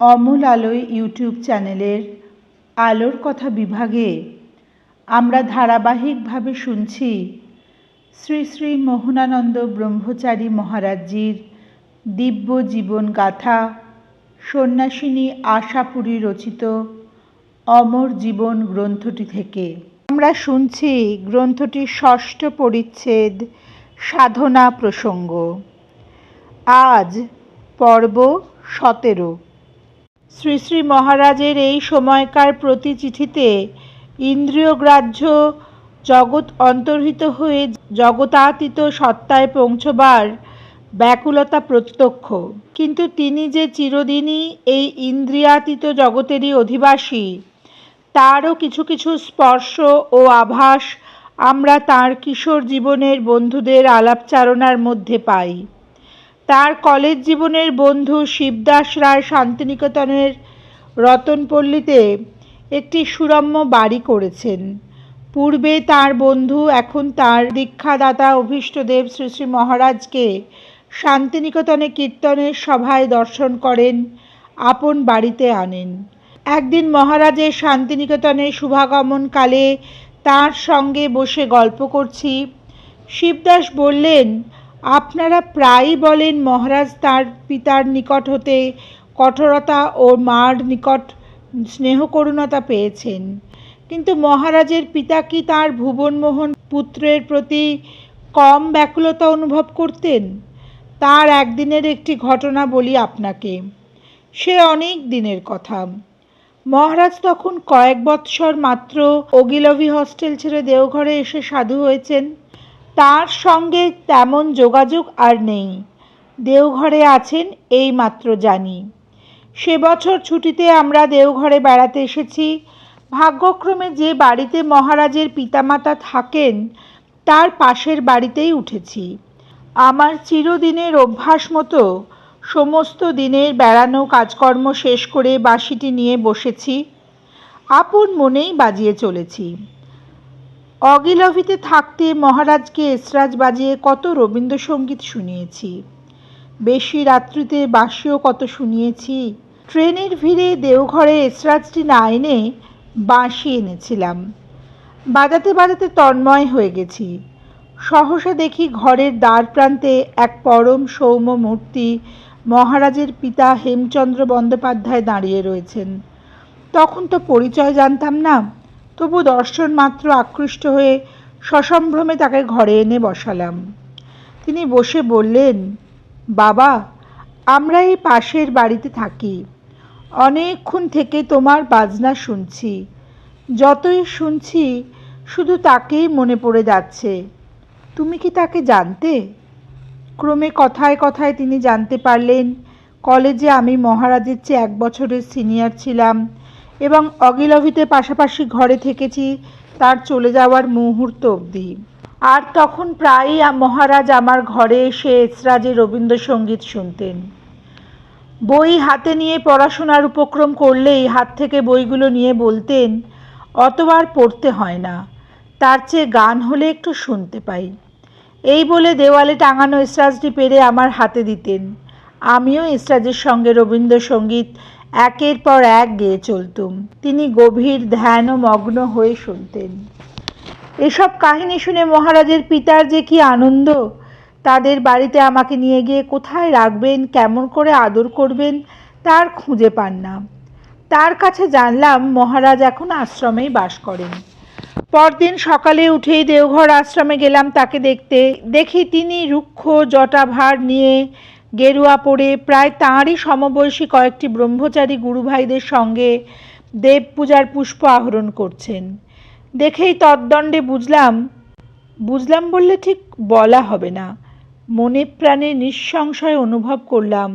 অমল আলোয় ইউটিউব চ্যানেলের আলোর কথা বিভাগে। আমরা ধারাবাহিকভাবে শুনছি শ্রী শ্রী মোহনানন্দ ব্রহ্মচারী মহারাজজির দিব্য জীবন গাথা, সন্ন্যাসিনী আশাপুরী রচিত অমর জীবন গ্রন্থটি থেকে। আমরা শুনছি গ্রন্থটির ষষ্ঠ পরিচ্ছেদ সাধনা প্রসঙ্গ। আজ পর্ব সতেরো। শ্রী শ্রী মহারাজের এই সময়কার প্রতি চিঠিতে ইন্দ্রিয়গ্রাহ্য জগৎ অন্তর্হিত হয়ে জগতাতীত সত্তায় পৌঁছবার ব্যাকুলতা প্রত্যক্ষ। কিন্তু তিনি যে চিরদিনই এই ইন্দ্রিয়াতীত জগতেরই অধিবাসী, তারও কিছু কিছু স্পর্শ ও আভাস আমরা তার কিশোর জীবনের বন্ধুদের আলাপচারণার মধ্যে পাই। তার কলেজ জীবনের বন্ধু শিবদাস রায় শান্তিনিকেতনের রতনপল্লীতে একটি সুরম্য বাড়ি করেছেন। পূর্বে তার বন্ধু, এখন তার দীক্ষাদাতা অভীষ্টদেব শ্রী শ্রী মহারাজকে শান্তিনিকেতনে কীর্তনের সভায় দর্শন করেন, আপন বাড়িতে আনেন। একদিন মহারাজের শান্তিনিকেতনে শুভাগমনকালে তার সঙ্গে বসে গল্প করছি। শিবদাস বললেন আপনারা প্রায়ই বলেন মহারাজ তার পিতার নিকট হতে কঠোরতা ও মার নিকট স্নেহ করুণতা পেয়েছেন। কিন্তু মহারাজের পিতা কি তার ভুবনমোহন পুত্রের প্রতি কম ব্যাকুলতা অনুভব করতেন? তার একদিনের একটি ঘটনা বলি আপনাকে। সে অনেক দিনের কথা। মহারাজ তখন কয়েক বৎসর মাত্র ওগিলভি হস্টেল ছেড়ে দেওঘরে এসে সাধু হয়েছেন। তার সঙ্গে তেমন যোগাযোগ আর নেই। দেওঘরে আছেন এই মাত্র জানি। সে বছর ছুটিতে আমরা দেওঘরে বেড়াতে এসেছি। ভাগ্যক্রমে যে বাড়িতে মহারাজের পিতামাতা থাকেন, তার পাশের বাড়িতেই উঠেছি। আমার চিরদিনের অভ্যাস মতো সমস্ত দিনের বেড়ানো কাজকর্ম শেষ করে বাঁশিটি নিয়ে বসেছি। আপন মনেই বাজিয়ে চলেছি। অগিলভিতে থাকতে মহারাজকে এসরাজ বাজিয়ে কত রবীন্দ্রসঙ্গীত শুনিয়েছি। বেশি রাত্রিতে বাঁশিও কত শুনিয়েছি। ট্রেনের ভিড়ে দেওঘরে এসরাজটি না এনে বাঁশি এনেছিলাম। বাজাতে বাজাতে তন্ময় হয়ে গেছি। সহসা দেখি ঘরের দ্বার প্রান্তে এক পরম সৌম্য মূর্তি মহারাজের পিতা হেমচন্দ্র বন্দ্যোপাধ্যায় দাঁড়িয়ে রয়েছেন। তখন তো পরিচয় জানতাম না তবু দর্শন মাত্র আকৃষ্ট হয়ে সসম্ভ্রমে তাকে ঘরে এনে বসালাম। তিনি বসে বললেন, বাবা, আমরা এই পাশের বাড়িতে থাকি। অনেকক্ষণ থেকে তোমার বাজনা শুনছি। যতই শুনছি, শুধু তাকেই মনে পড়ে যাচ্ছে। তুমি কি তাকে জানতে? ক্রমে কথায় কথায় তিনি জানতে পারলেন, কলেজে আমি মহারাজের চেয়ে এক বছরের সিনিয়র ছিলাম। এবং অগিলভিতে পাশাপাশি ঘরে থেকেছি তার চলে যাওয়ার মুহূর্ত অবধি। আর তখন প্রায়ই মহারাজ আমার ঘরে এসে এসরাজে রবীন্দ্রসঙ্গীত শুনতেন। বই হাতে নিয়ে পড়াশোনার উপক্রম করলেই হাত থেকে বইগুলো নিয়ে বলতেন অতবার পড়তে হয় না। তার চেয়ে গান হলে একটু শুনতে পাই। এই বলে দেওয়ালে টাঙানো এসরাজটি পেরে আমার হাতে দিতেন। আমিও এসরাজের সঙ্গে রবীন্দ্রসঙ্গীত একের পর এক গেয়ে চলতুম। তিনি গভীর ধ্যান ও মগ্ন হয়ে শুনতেন। এসব কাহিনী শুনে মহারাজের পিতার যে কি আনন্দ, তাদের বাড়িতে আমাকে নিয়ে গিয়ে কোথায় রাখবেন, কেমন করে আদর করবেন, তার খুঁজে পান না। তার কাছে জানলাম, মহারাজ এখন আশ্রমেই বাস করেন। পরদিন সকালে উঠেই দেওঘর আশ্রমে গেলাম তাকে দেখতে। দেখি তিনি রুক্ষ, জটাভার নিয়ে গেরুয়া পরে প্রায় তাঁরই সমবয়সী কয়েকটি ব্রহ্মচারী গুরুভাইদের সঙ্গে দেব পূজার পুষ্প আহরণ করছেন। দেখেই তদ্দণ্ডে বুঝলাম বুঝলাম বললে ঠিক বলা হবে না। মনে প্রাণে নিঃসংশয় অনুভব করলাম,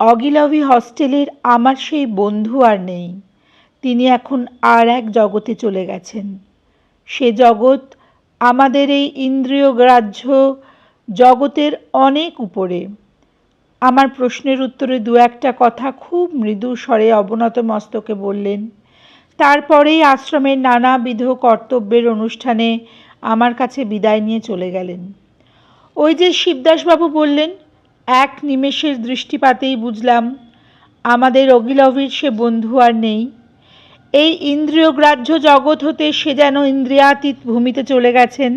অগিলভি হস্টেলের আমার সেই বন্ধু আর নেই। তিনি এখন আর এক জগতে চলে গেছেন। সে জগৎ আমাদের এই ইন্দ্রিয়গ্রাহ্য জগতের অনেক উপরে। আমার প্রশ্নের উত্তরে দু একটা কথা খুব মৃদু স্বরে অবনত মস্তকে বললেন, তারপরেই আশ্রমের নানাবিধ কর্তব্যের অনুষ্ঠানে আমার কাছে বিদায় নিয়ে চলে গেলেন। ওই যে শিবদাসবাবু বললেন, এক নিমেষের দৃষ্টিপাতেই বুঝলাম, আমাদের অগিলভীর সে বন্ধু আর নেই। এই ইন্দ্রিয়গ্রাহ্য জগৎ হতে সে যেন ইন্দ্রিয়াতীত ভূমিতে চলে গেছেন।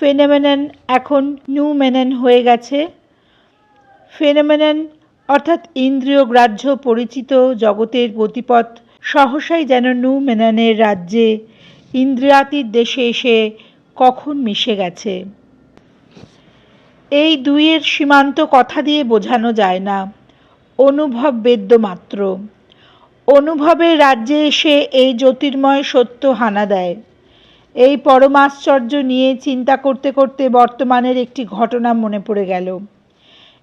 ফেনেমেনন এখন নিউমেনন হয়ে গেছে। ফেনেমেনন, অর্থাৎ ইন্দ্রিয় গ্রাহ্য পরিচিত জগতের গতিপথ, সহসাই যেন নিউমেননের রাজ্যে, ইন্দ্রিয়াতীত দেশে এসে কখন মিশে গেছে। এই দুইয়ের সীমান্ত কথা দিয়ে বোঝানো যায় না। অনুভব বেদ্য মাত্র। অনুভবের রাজ্যে এসে এই জ্যোতির্ময় সত্য হানা দেয়। এই পরমাশ্চর্য নিয়ে চিন্তা করতে করতে বর্তমানের একটি ঘটনা মনে পড়ে গেল।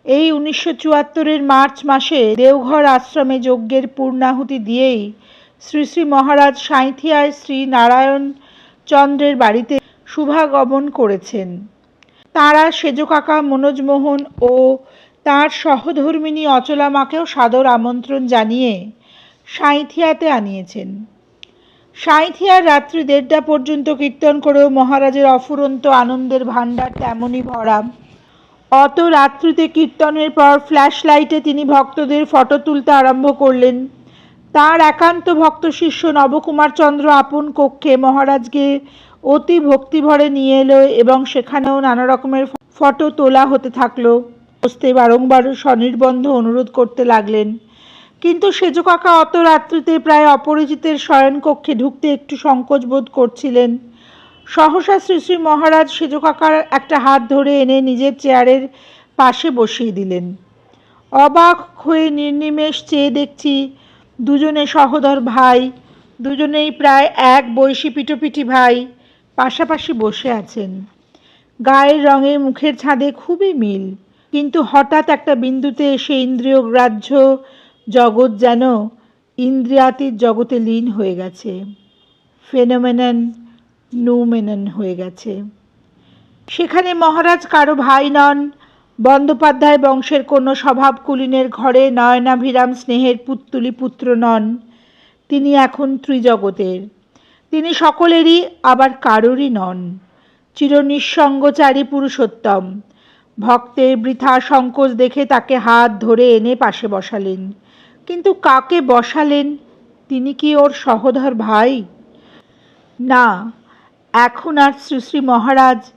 এই উনিশশো চুয়াত্তরের মার্চ মাসে দেওঘর আশ্রমে যজ্ঞের পূর্ণাহুতি দিয়েই শ্রী শ্রী মহারাজ সাঁইথিয়ায় শ্রী নারায়ণ চন্দ্রের বাড়িতে শুভাগমন করেছেন। তাঁরা সেজ কাকা মনোজমোহন ও তার সহধর্মিনী অচলা মাকেও সাদর আমন্ত্রণ জানিয়ে সাঁইথিয়াতে আনিয়েছেন। সাঁইথিয়ার রাত্রি দেড়টা পর্যন্ত কীর্তন করেও মহারাজের অফুরন্ত আনন্দের ভাণ্ডার তেমনই ভরা অত রাত্রিতে কীর্তনের পর ফ্ল্যাশ লাইটে তিনি ভক্তদের ফটো তুলতে আরম্ভ করলেন। তার একান্ত ভক্ত শিষ্য নবকুমার চন্দ্র আপন কক্ষে মহারাজকে অতি ভক্তিভরে নিয়ে এলো এবং সেখানেও নানা রকমের ফটো তোলা হতে থাকল। বসতে বারংবার স্বনির্বন্ধ অনুরোধ করতে লাগলেন। কিন্তু সেজ কাকা অত রাত্রিতে প্রায় অপরিচিতের শয়নকক্ষে ঢুকতে একটু সংকোচ বোধ করছিলেন। সহসা শ্রী শ্রী মহারাজ সেজ কাকার একটা হাত ধরে এনে নিজের চেয়ারের পাশে বসিয়ে দিলেন। অবাক হয়ে নির্নিমেষ চেয়ে দেখছি দুজনে সহোদর ভাই, দুজনেই প্রায় এক বয়সী পিটোপিটি ভাই পাশাপাশি বসে আছেন। গায়ের রঙে মুখের ছাদে খুবই মিল, কিন্তু হঠাৎ একটা বিন্দুতে এসে ইন্দ্রিয় গ্রাহ্য জগৎ যেন ইন্দ্রিয়াতীত জগতে লীন হয়ে গেছে। ফেনোমেনন নুমেনন হয়ে গেছে। সেখানে মহারাজ কারও ভাই নন, বন্দ্যোপাধ্যায় বংশের কোনো স্বভাব কুলীনের ঘরে নয়নাভিরাম স্নেহের পুত্তুলি পুত্র নন, তিনি এখন ত্রিজগতের। তিনি সকলেরই আবার কারোরই নন। চিরনিঃসঙ্গচারী পুরুষোত্তম, ভক্তের বৃথা সংকোচ দেখে তাকে হাত ধরে এনে পাশে বসালেন। কিন্তু কাকে বসালেন, তিনি কি ওর সহধর ভাই? না এখন আর শ্রী শ্রী মহারাজ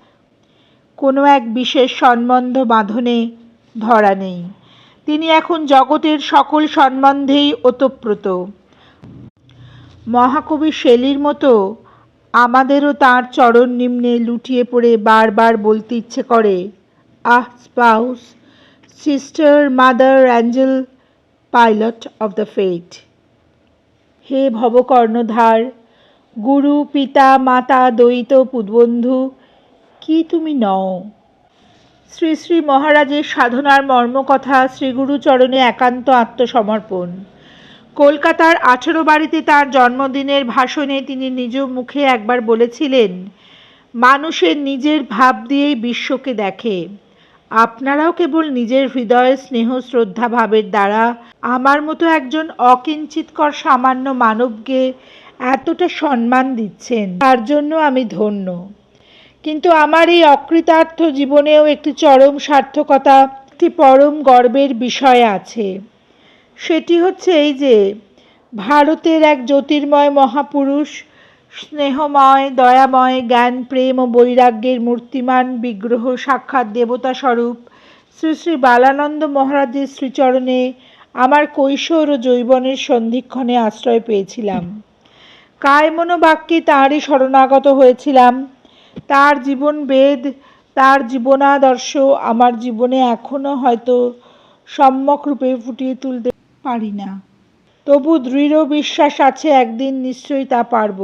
কোনো এক বিশেষ সম্বন্ধ বাঁধনে ধরা নেই। তিনি এখন জগতের সকল সম্বন্ধেই ওতপ্রোত। মহাকবি শেলির মতো আমাদেরও তার চরণ নিম্নে লুটিয়ে পড়ে বারবার বলতে ইচ্ছে করে, আহ, spouse, sister, mother, angel, pilot of the fate হে ভবকর্ণধার গুরু, পিতা, মাতা, দ্বৈত, পুতবন্ধু, কি তুমি নও? শ্রী শ্রী মহারাজের সাধনার মর্মকথা শ্রীগুরু চরণে একান্ত আত্মসমর্পণ। কলকাতার আঠেরো বাড়িতে তার জন্মদিনের ভাষণে তিনি নিজ মুখে একবার বলেছিলেন মানুষের নিজের ভাব দিয়েই বিশ্বকে দেখে। আপনারাও কেবল নিজের হৃদয়ে, স্নেহ, শ্রদ্ধা, ভাবের দ্বারা আমার মতো একজন অকিঞ্চিতকর সামান্য মানবকে এতটা সম্মান দিচ্ছেন, তার জন্য আমি ধন্য। কিন্তু আমার এই অকৃতার্থ জীবনেও একটি চরম সার্থকতা, একটি পরম গর্বের বিষয় আছে। সেটি হচ্ছে এই যে, ভারতের এক জ্যোতির্ময় মহাপুরুষ, স্নেহময়, দয়াময়, জ্ঞান, প্রেম ও বৈরাগ্যের মূর্তিমান, বিগ্রহ, সাক্ষাৎ দেবতা স্বরূপ, শ্রী শ্রী বালানন্দ মহারাজের শ্রীচরণে আমার কৈশোর ও যৌবনের সন্ধিক্ষণে আশ্রয় পেয়েছিলাম। কায় মনোবাক্যে তাঁরই শরণাগত হয়েছিলাম। তার জীবন বেদ, তার জীবনাদর্শ আমার জীবনে এখনও হয়তো সম্যক রূপে ফুটিয়ে তুলতে পারি না। তবু দৃঢ় বিশ্বাস আছে, একদিন নিশ্চয়ই তা পারব।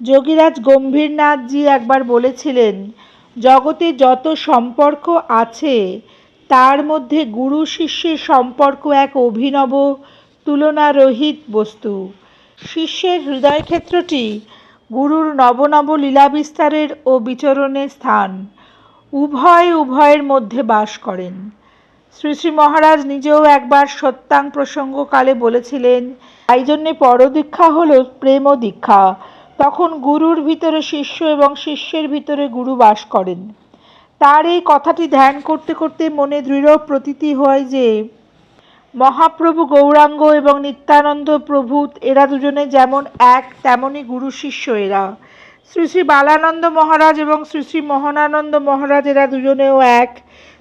যোগীরাজ গম্ভীরনাথজি একবার বলেছিলেন, জগতে যত সম্পর্ক আছে, তার মধ্যে গুরু শিষ্যের সম্পর্ক এক অভিনব, তুলনারহিত বস্তু। শিষ্যের হৃদয় ক্ষেত্রটি গুরুর নবনব লীলা বিস্তারের ও বিচরণের স্থান। উভয় উভয়ের মধ্যে বাস করেন। শ্রী শ্রী মহারাজ নিজেও একবার সত্যাং প্রসঙ্গকালে বলেছিলেন, তাই জন্যে পরদীক্ষা হল প্রেম দীক্ষা তখন গুরুর ভিতরে শিষ্য এবং শিষ্যের ভিতরে গুরু বাস করেন। তার এই কথাটি ধ্যান করতে করতে মনে দৃঢ় প্রতীতি হয় যে মহাপ্রভু গৌরাঙ্গ এবং নিত্যানন্দ প্রভু এরা দুজনে যেমন এক তেমনই গুরু শিষ্য এরা। শ্রী শ্রী বালানন্দ মহারাজ এবং শ্রী শ্রী মোহনানন্দ মহারাজ এরা দুজনেও এক।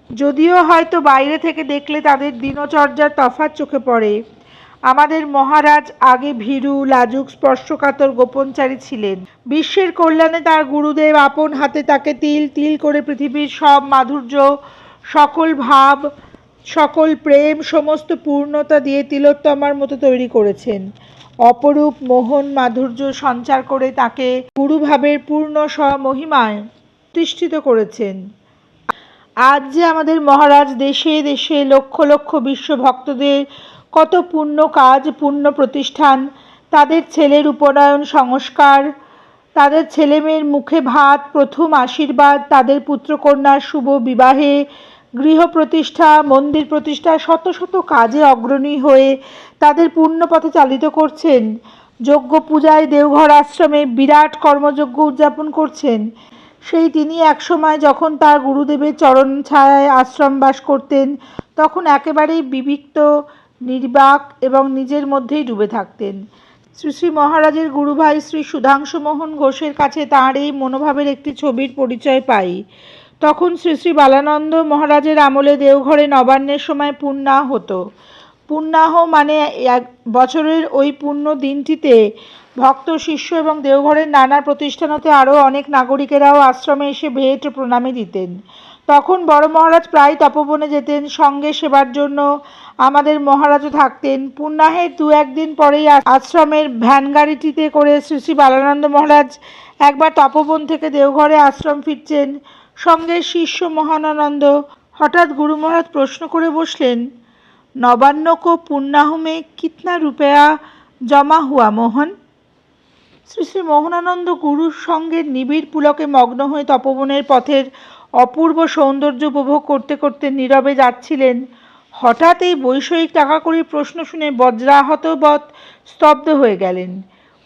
যদিও হয়তো বাইরে থেকে দেখলে তাদের দিনচর্যার তফাৎ চোখে পড়ে। আমাদের মহারাজ আগে ভীরু, লাজুক, স্পর্শকাতর, গোপনচারী ছিলেন। বিশ্বের কল্যাণে তার গুরুদেব আপন হাতে তাকে তিল তিল করে পৃথিবীর সব মাধুর্য, সকল ভাব সকল প্রেম সমস্ত পূর্ণতা দিয়ে তিলোত্তমার মতো তৈরি করেছেন। অপরূপ মোহন মাধুর্য সঞ্চার করে তাকে গুরুভাবের পূর্ণ স্বমহিমায় প্রতিষ্ঠিত করেছেন। আজ যে আমাদের মহারাজ দেশে দেশে লক্ষ লক্ষ বিশ্ব ভক্তদের কত পূর্ণ কাজ, পূর্ণ প্রতিষ্ঠান, তাদের ছেলের উপনয়ন সংস্কার, তাদের ছেলেমেয়ের মুখে ভাত, প্রথম আশীর্বাদ, তাদের পুত্রকন্যার শুভ বিবাহে গৃহ প্রতিষ্ঠা মন্দির প্রতিষ্ঠা, শত শত কাজে অগ্রণী হয়ে তাদের পূর্ণ পথে চালিত করছেন। যজ্ঞ পূজায় দেওঘর আশ্রমে বিরাট কর্মযজ্ঞ উদযাপন করছেন। সেই তিনি একসময় যখন তার গুরুদেবের চরণ ছায়ায় আশ্রম বাস করতেন, তখন একেবারেই বিবিক্ত, নির্বাক এবং নিজের মধ্যেই ডুবে থাকতেন। শ্রী শ্রী মহারাজের গুরুভাই শ্রী সুধাংশু মোহন ঘোষের কাছে তাঁর এই মনোভাবের একটি ছবির পরিচয় পাই। তখন শ্রী শ্রী বালানন্দ মহারাজের আমলে দেওঘরে নবান্নের সময় পূর্ণাহ হতো। পূর্ণাহ মানে এক বছরের ওই পূর্ণ দিনটিতে ভক্ত, শিষ্য এবং দেওঘরের নানা প্রতিষ্ঠান হতে আরও অনেক নাগরিকেরাও আশ্রমে এসে ভেট প্রণামী দিতেন। তখন বড় মহারাজ প্রায় তপবনে যেতেন, সঙ্গে সেবার জন্য আমাদের মহারাজও থাকতেন। পূর্ণাহের দু একদিন পরেই আশ্রমের ভ্যান গাড়িটিতে করে শ্রী শ্রী বালানন্দ মহারাজ একবার তপবন থেকে দেওঘরে আশ্রম ফিরছেন। সঙ্গে শিষ্য মহানানন্দ হঠাৎ গুরু মহারাজ প্রশ্ন করে বসলেন, নবান্ন কো পুণ্যাহ মে কিতনা রুপয়া জমা হুয়া মোহন? শ্রী শ্রী মোহনানন্দ গুরুর সঙ্গে নিবিড় পুলকে মগ্ন হয়ে তপবনের পথের অপূর্ব সৌন্দর্য উপভোগ করতে করতে নীরবে যাচ্ছিলেন। হঠাৎ এই বৈষয়িক টাকা কড়ির প্রশ্ন শুনে বজ্রাহতবৎ স্তব্ধ হয়ে গেলেন।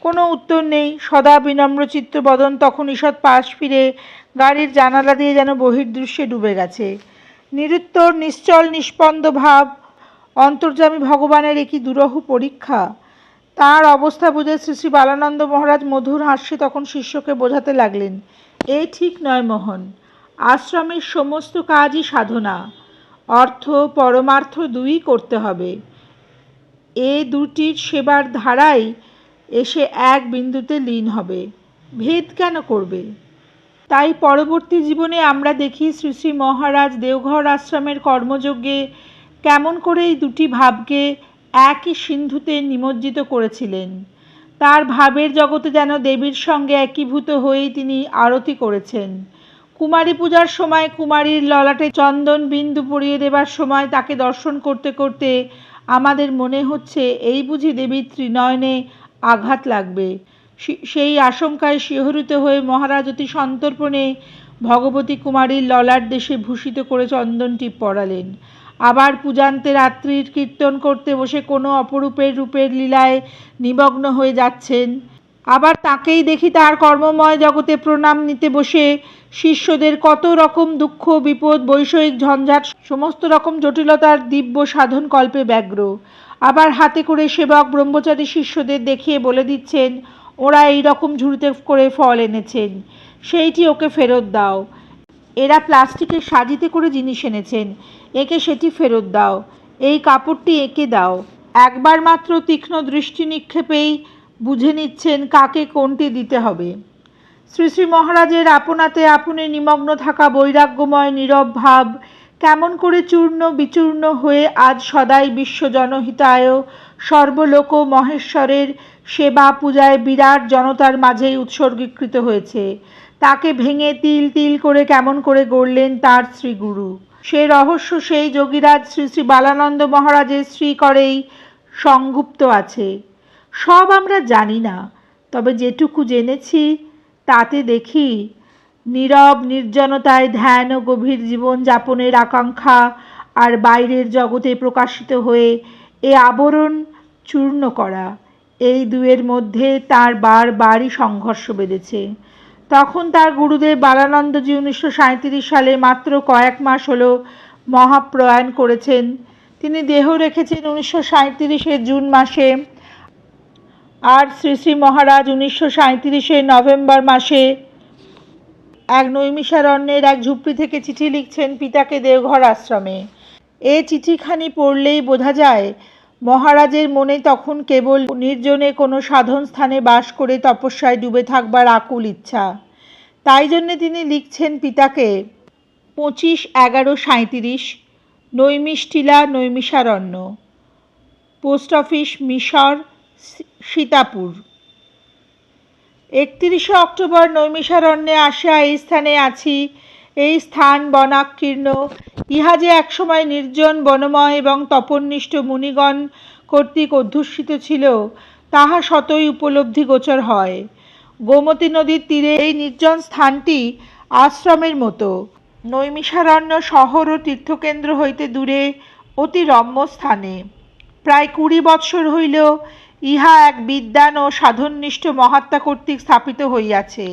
কোনো উত্তর নেই, সদা বিনম্রচিত্ত বদন তখন ঈষৎ পাশ ফিরে গাড়ির জানালা দিয়ে যেন বহির্দৃশ্যে ডুবে গেছে। নিরুত্তর, নিশ্চল, নিষ্পন্দ ভাব, অন্তর্যামী ভগবানের একই দুরহ পরীক্ষা। তার অবস্থা বুঝে শ্রী শ্রী বালানন্দ মহারাজ মধুর হাস্যে তখন শিষ্যকে বোঝাতে লাগলেন এই ঠিক নয় মোহন, আশ্রমের সমস্ত কাজই সাধনা। অর্থ, পরমার্থ দুই করতে হবে। এ দুটির সেবার ধারাই এসে এক বিন্দুতে লীন হবে। ভেদ কেন করবে? তাই পরবর্তী জীবনে আমরা দেখি শ্রী শ্রী মহারাজ দেওঘর আশ্রমের কর্মযজ্ঞে কেমন করে এই দুটি ভাবকে একই সিন্ধুতে নিমজ্জিত করেছিলেন। তার ভাবের জগতে যেন দেবীর সঙ্গে একীভূত হয়েই তিনি আরতি করেছেন। কুমারী পূজার সময় কুমারীর ললাটে চন্দন বিন্দু পরিয়ে দেবার সময় তাকে দর্শন করতে করতে আমাদের মনে হচ্ছে এই বুঝি দেবীর ত্রিনয়নে আঘাত লাগবে। সেই আশঙ্কায় শিহরিত হয়ে মহারাজ অতি সন্তর্পণে ভগবতী কুমারীর ললাট দেশে ভূষিত করে চন্দনটি পড়ালেন আবার পূজান্তে রাত্রির কীর্তন করতে বসে কোনো অপরূপের রূপের লীলায় নিমগ্ন হয়ে যাচ্ছেন। আবার তাকেই দেখি তার কর্মময় জগতে প্রণাম নিতে বসে শিষ্যদের কত রকম দুঃখ, বিপদ, বৈষয়িক ঝঞ্ঝাট, সমস্ত রকম জটিলতার দিব্য সাধন কল্পে ব্যগ্র। আবার হাতে করে সেবক ব্রহ্মচারী শিষ্যদের দেখিয়ে বলে দিচ্ছেন ওরা এই রকম ঝুড়িতে করে ফল এনেছেন। সেইটি ওকে ফেরত দাও। এরা প্লাস্টিকের সাজিতে করে জিনিস এনেছেন। একে সেটি ফেরত দাও। এই কাপড়টি এঁকে দাও। একবার মাত্র তীক্ষ্ণ দৃষ্টি নিক্ষেপেই বুঝে নিচ্ছেন কাকে কোনটি দিতে হবে। শ্রী শ্রী মহারাজের আপনাতে আপনে নিমগ্ন থাকা বৈরাগ্যময় নীরব ভাব কেমন করে চূর্ণ বিচূর্ণ হয়ে আজ সদাই বিশ্বজনহিতায় সর্বলোক মহেশ্বরের সেবা পূজায় বিরাট জনতার মাঝেই উৎসর্গীকৃত হয়েছে। তাকে ভেঙে তিল তিল করে কেমন করে গড়লেন তার শ্রীগুরু। সে রহস্য সেই যোগীরাজ শ্রী শ্রী বালানন্দ মহারাজের শ্রী করেই সংগুপ্ত আছে। সব আমরা জানি না, তবে যেটুকু জেনেছি, তাতে দেখি নীরব নির্জনতায় ধ্যান ও গভীর জীবন যাপনের আকাঙ্ক্ষা আর বাইরের জগতে প্রকাশিত হয়ে এ আবরণ চূর্ণ করা। এই দুয়ের মধ্যে তার বারবারই সংঘর্ষ বেঁধেছে। তখন তার গুরুদেব বালানন্দজি উনিশশো সাঁত্রিশ সালে মাত্র কয়েক মাস হলো মহাপ্রয়াণ করেছেন। তিনি দেহ রেখেছেন উনিশশো সাঁত্রিশের জুন মাসে আর শ্রী শ্রী মহারাজ উনিশশো সাঁত্রিশের নভেম্বর মাসে এক নৈমিষারণ্যের এক ঝুপড়ি থেকে চিঠি লিখছেন পিতাকে দেওঘর আশ্রমে। এ চিঠিখানি পড়লেই বোঝা যায় মহারাজের মনে তখন কেবল নির্জনে কোনো সাধন স্থানে বাস করে তপস্যায় ডুবে থাকবার আকুল ইচ্ছা। তাই জন্যে তিনি লিখছেন পিতাকে, পঁচিশ এগারো সাঁইত্রিশ, নৈমিষ্টিলা নৈমিষারণ্য, পোস্ট অফিস মিশর সীতাপুর। একত্রিশে অক্টোবর নৈমিষারণ্যে আসা এই স্থানে আছি। এই স্থান বনাকীর্ণ ইহা যে একসময় নির্জন, বনময় এবং তপনিষ্ঠ মুনিগণ কর্তৃক অধ্যুষিত ছিল, তাহা শতই উপলব্ধি গোচর হয়। গোমতী নদীর তীরে এই নির্জন স্থানটি আশ্রমের মতো। নৈমিষারণ্য শহর ও তীর্থকেন্দ্র হইতে দূরে অতি রম্য স্থানে প্রায় কুড়ি বৎসর হইল ইহা এক বিদ্যান ও সাধননিষ্ঠ মহাত্মা কর্তৃক স্থাপিত হইয়াছে।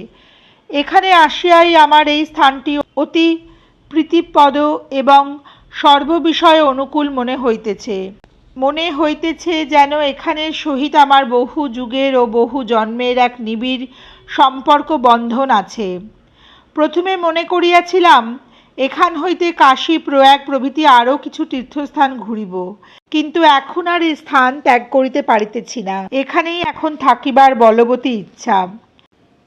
এখানে আসিয়াই আমার এই স্থানটি অতি প্রীতিপদ এবং সর্ববিষয়ে অনুকূল মনে হইতেছে। মনে হইতেছে যেন এখানে সহিত আমার বহু যুগের ও বহু জন্মের এক নিবিড় সম্পর্ক বন্ধন আছে। প্রথমে মনে করিয়াছিলাম, এখান হইতে কাশী প্রয়াগ প্রভৃতি আরও কিছু তীর্থস্থান ঘুরিব, কিন্তু এখন আর এই স্থান ত্যাগ করিতে পারিতেছি না। এখানেই এখন থাকিবার বলবতী ইচ্ছা।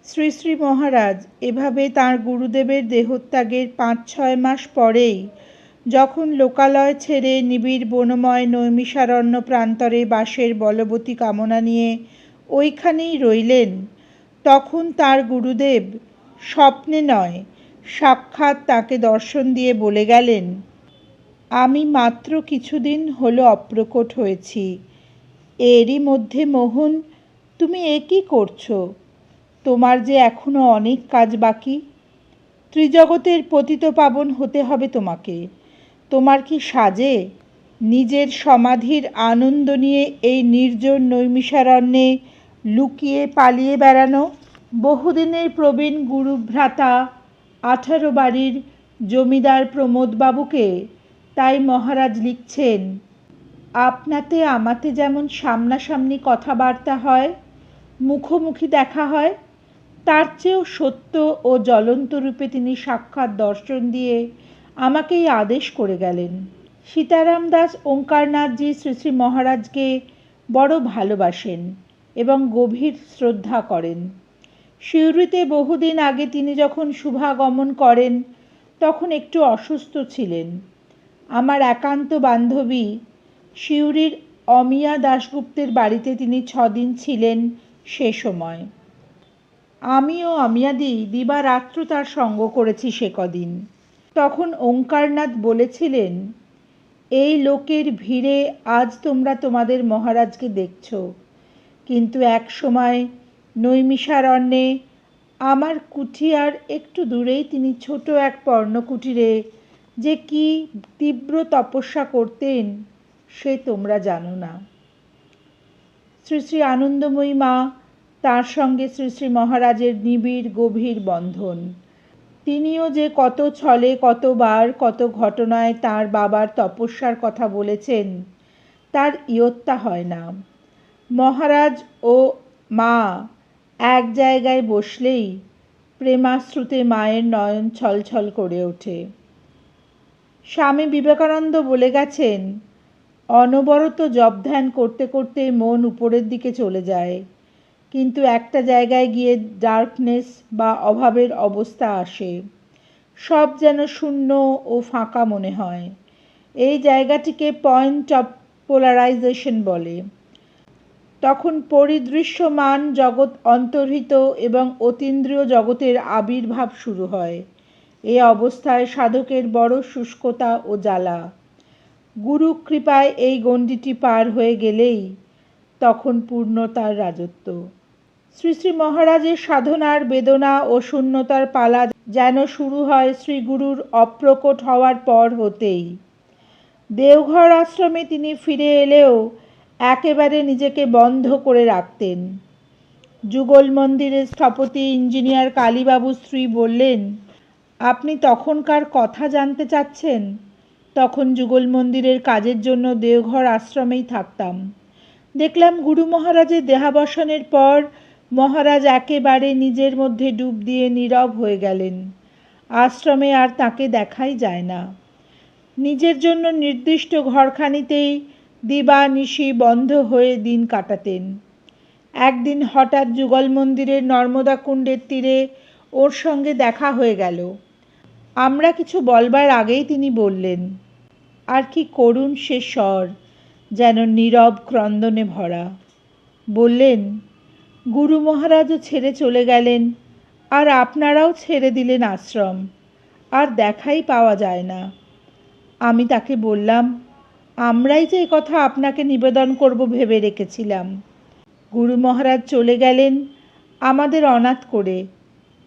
শ্রী শ্রী মহারাজ, এভাবে তাঁর গুরুদেবের দেহত্যাগের পাঁচ ছয় মাস পরেই যখন লোকালয় ছেড়ে নিবিড় বনময় নৈমিষারণ্য প্রান্তরে বাসের বলবতী কামনা নিয়ে ওইখানেই রইলেন, তখন তার গুরুদেব স্বপ্নে নয়, সাক্ষাৎ তাকে দর্শন দিয়ে বলে গেলেন, আমি মাত্র কিছুদিন হলো অপ্রকট হয়েছি। এরই মধ্যে মোহন, তুমি এ কী করছ? তোমার যে এখনও অনেক কাজ বাকি? ত্রিজগতের পতিত পাবন হতে হবে তোমাকে। তোমার কি সাজে? নিজের সমাধির আনন্দ নিয়ে এই নির্জন নৈমিষারণ্যে লুকিয়ে পালিয়ে বেড়ানো? বহুদিনের প্রবীণ গুরুভ্রাতা, আঠারো বাড়ির জমিদার প্রমোদবাবুকে তাই মহারাজ লিখছেন, আপনাতে আমাতে যেমন সামনাসামনি কথাবার্তা হয়, মুখোমুখি দেখা হয় তার চেয়েও সত্য ও জ্বলন্ত রূপে তিনি সাক্ষাৎ দর্শন দিয়ে আমাকেই আদেশ করে গেলেন। সীতারাম দাস ওঙ্কারনাথজি শ্রী শ্রী মহারাজকে বড় ভালোবাসেন এবং গভীর শ্রদ্ধা করেন। সিউড়িতে বহুদিন আগে তিনি যখন শুভাগমন করেন, তখন একটু অসুস্থ ছিলেন। আমার একান্ত বান্ধবী সিউড়ির অমিয়া দাশগুপ্তের বাড়িতে তিনি ছদিন ছিলেন সে সময়। আমিও অমিয়াদি দিবারাত্র তার সঙ্গ করেছি সে কদিন। তখন ওঙ্কারনাথ বলেছিলেন, এই লোকের ভিড়ে আজ তোমরা তোমাদের মহারাজকে দেখছ। কিন্তু এক সময় নৈমিষারণ্যে আমার কুঠিয়ার একটু দূরেই তিনি ছোট এক পর্ণকুটিরে যে কি তীব্র তপস্যা করতেন সে তোমরা জানো না। শ্রী শ্রী আনন্দময়ী মা তার সঙ্গে শ্রী শ্রী মহারাজের নিবিড় গভীর বন্ধন। তিনিও যে কত ছলে কতবার কত ঘটনায় তার বাবার তপস্যার কথা বলেছেন, তার ইয়ত্তা হয় না। মহারাজ ও মা এক জায়গায় বসলেই প্রেমাশ্রুতে মায়ের নয়ন ছলছল করে ওঠে। স্বামী বিবেকানন্দ বলে গেছেন, অনবরত জপ ধ্যান করতে করতে মন উপরের দিকে চলে যায়। কিন্তু একটা জায়গায় গিয়ে ডার্কনেস বা অভাবের অবস্থা আসে। সব যেন শূন্য ও ফাঁকা মনে হয়। এই জায়গাটিকে পয়েন্ট অফ পোলারাইজেশন বলে। তখন পরিদৃশ্যমান জগৎ অন্তর্হিত এবং অতীন্দ্রিয় জগতের আবির্ভাব শুরু হয়। এ অবস্থায় সাধকের বড় শুষ্কতা ও জ্বালা। গুরু কৃপায় এই গণ্ডিটি পার হয়ে গেলেই তখন পূর্ণতার রাজত্ব। শ্রী শ্রী মহারাজের সাধনার বেদনা ও শূন্যতার পালা যেন শুরু হয় শ্রী গুরুর অপ্রকট হওয়ার পর হতেই। দেওঘর আশ্রমে তিনি ফিরে এলেও একেবারে নিজেকে বন্ধ করে রাখতেন। যুগল মন্দিরের স্থপতি ইঞ্জিনিয়ার কালীবাবু স্ত্রী বললেন, আপনি তখনকার কথা জানতে চাচ্ছেন? তখন যুগল মন্দিরের কাজের জন্য দেওঘর আশ্রমেই থাকতাম। দেখলাম গুরু মহারাজের দেহাবসানের পর মহারাজ একেবারে নিজের মধ্যে ডুব দিয়ে নীরব হয়ে গেলেন। আশ্রমে আর তাকে দেখাই যায় না। নিজের জন্য নির্দিষ্ট ঘরখানিতেই দিবা নিশি বন্ধ হয়ে দিন কাটাতেন। একদিন হঠাৎ যুগল মন্দিরের নর্মদা কুণ্ডের তীরে ওর সঙ্গে দেখা হয়ে গেল। আমরা কিছু বলবার আগেই তিনি বললেন, আর কি করুণ সে স্বর। যেন নীরব ক্রন্দনে ভরা। বললেন, গুরু মহারাজও ছেড়ে চলে গেলেন, আর আপনারাও ছেড়ে দিলেন আশ্রম, আর দেখাই পাওয়া যায় না। আমি তাকে বললাম, আমরাই যে কথা আপনাকে নিবেদন করব ভেবে রেখেছিলাম। গুরু মহারাজ চলে গেলেন আমাদের অনাথ করে।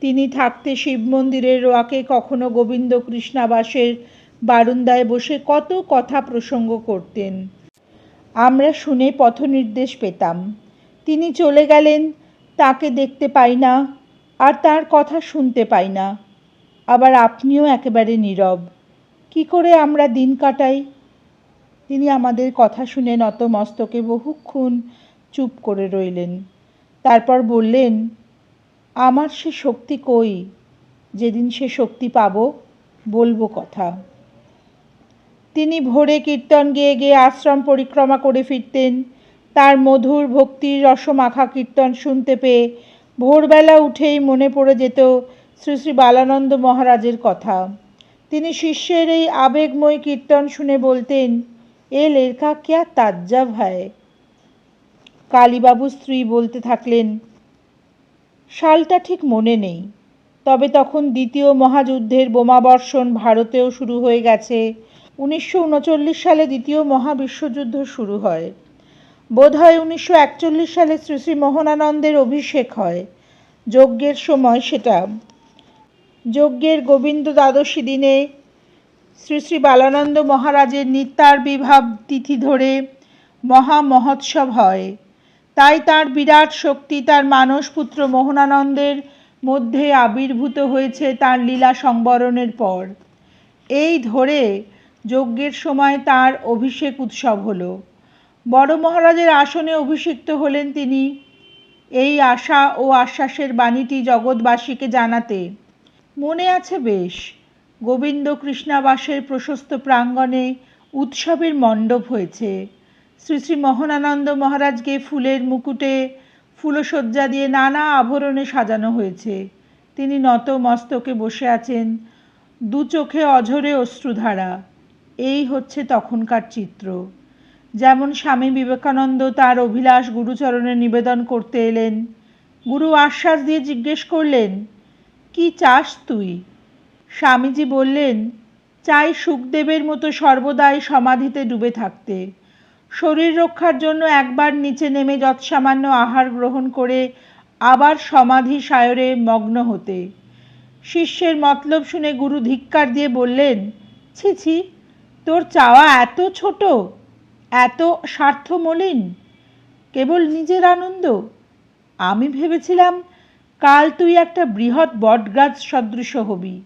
তিনি থাকতে শিব মন্দিরের রোয়াকে কখনো গোবিন্দ কৃষ্ণাবাসের বারুন্দায় বসে কত কথা প্রসঙ্গ করতেন। আমরা শুনে পথ নির্দেশ পেতাম। তিনি চলে গেলেন, তাকে দেখতে পাই না, আর তার কথা শুনতে পাই না। আবার আপনিও একেবারে নীরব। কি করে আমরা দিন কাটাই? তিনি আমাদের কথা শুনে নত মস্তকে বহুক্ষণ চুপ করে রইলেন। তারপর বললেন, আমার সে শক্তি কই? যেদিন সে শক্তি পাব, বলব কথা। তিনি ভোরে কীর্তন গেয়ে গেয়ে আশ্রম পরিক্রমা করে ফিরতেন। তার মধুর ভক্তির রসমাখা কীর্তন শুনতে পেয়ে ভোরবেলা উঠেই মনে পড়ে যেত শ্রী শ্রী বালানন্দ মহারাজের কথা। তিনি শিষ্যের এই আবেগময় কীর্তন শুনে বলতেন, এ লেখা ক্যা তাজ্জাব হয় কালীবাবু স্ত্রী বলতে থাকলেন সালটা ঠিক মনে নেই। তবে তখন দ্বিতীয় মহাযুদ্ধের বোমাবর্ষণ ভারতেও শুরু হয়ে গেছে। উনিশশো উনচল্লিশ সালে দ্বিতীয় মহাবিশ্বযুদ্ধ শুরু হয়। বোধহয় উনিশশো একচল্লিশ সালে শ্রী শ্রী মোহনানন্দের অভিষেক হয়। যজ্ঞের সময় সেটা। যজ্ঞের গোবিন্দ দ্বাদশী দিনে শ্রী শ্রী বালানন্দ মহারাজের নিত্যার বিভাব তিথি ধরে মহা মহোৎসব হয়। তাই তার বিরাট শক্তি, তার মানসপুত্র মোহনানন্দের মধ্যে আবির্ভূত হয়েছে তার লীলা সংবরণের পর। এই ধরে যজ্ঞের সময় তার অভিষেক উৎসব হলো। বড় মহারাজের আসনে অভিষিক্ত হলেন তিনি। এই আশা ও আশ্বাসের বাণীটি জগৎবাসীকে জানাতে, মনে আছে বেশ গোবিন্দ কৃষ্ণাবাসের প্রশস্ত প্রাঙ্গণে উৎসবের মণ্ডপ হয়েছে। শ্রী শ্রী মোহনানন্দ মহারাজকে ফুলের মুকুটে ফুলশয্যা দিয়ে নানা আভরণে সাজানো হয়েছে। তিনি নত মস্তকে বসে আছেন, দু চোখে অঝরে অশ্রুধারা। এই হচ্ছে তখনকার চিত্র। যেমন স্বামী বিবেকানন্দ তার অভিলাষ গুরুচরণে নিবেদন করতে এলেন। গুরু আশ্বাস দিয়ে জিজ্ঞেস করলেন, কি চাস তুই? স্বামীজি বললেন, চাই সুখদেবের মতো সর্বদাই সমাধিতে ডুবে থাকতে। শরীর রক্ষার জন্য একবার নিচে নেমে যৎসামান্য আহার গ্রহণ করে আবার সমাধি সায়রে মগ্ন হতে। শিষ্যের মতলব শুনে গুরু ধিক্কার দিয়ে বললেন, ছি ছি তোর চাওয়া এত ছোট, এত স্বার্থমলিন, কেবল নিজের আনন্দ। আমি ভেবেছিলাম কাল তুই একটা বৃহৎ বটগাছ সদৃশ হবি।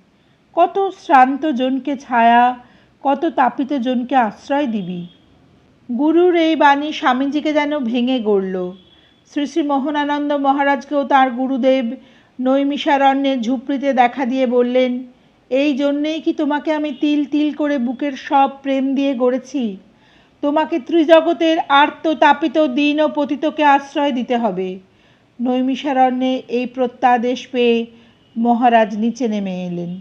কত শ্রান্ত জনকে ছায়া, কত তাপিত জনকে আশ্রয় দিবি। গুরুর এই বাণী স্বামীজিকে যেন ভেঙে গড়ল। শ্রী শ্রী মোহনানন্দ মহারাজকেও তার গুরুদেব নৈমিষারণ্যের ঝুপড়িতে দেখা দিয়ে বললেন এই জন্যেই কি তোমাকে আমি তিল তিল করে বুকের সব প্রেম দিয়ে গড়েছি? তোমাকে ত্রিজগতের আর্ত তাপিত দিন ও পতিতকে আশ্রয় দিতে হবে। নৈমিষারণ্যে এই প্রত্যাদেশ পেয়ে মহারাজ নিচে নেমে এলেন।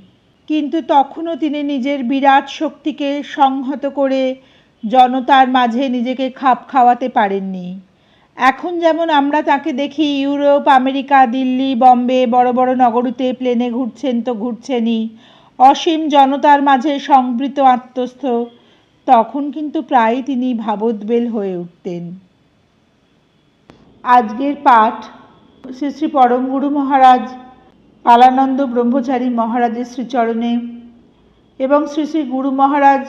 কিন্তু তখনও তিনি নিজের বিরাট শক্তিকে সংহত করে জনতার মাঝে নিজেকে খাপ খাওয়াতে পারেননি। এখন যেমন আমরা তাকে দেখি, ইউরোপ, আমেরিকা, দিল্লি, বম্বে, বড় বড় নগরীতে প্লেনে ঘুরছেন তো ঘুরছেনই। অসীম জনতার মাঝে সংবৃত আত্মস্থ, তখন কিন্তু প্রায় তিনি ভাবোদ্বেল হয়ে উঠতেন। আজকের পাঠ শ্রী শ্রী পরমগুরু মহারাজ, পালানন্দ ব্রহ্মচারী মহারাজের শ্রীচরণে এবং শ্রী শ্রী গুরু মহারাজ,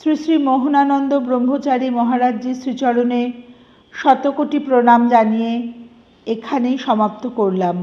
শ্রী শ্রী মোহনানন্দ ব্রহ্মচারী মহারাজজির শ্রীচরণে শতকোটি প্রণাম জানিয়ে এখানেই সমাপ্ত করলাম।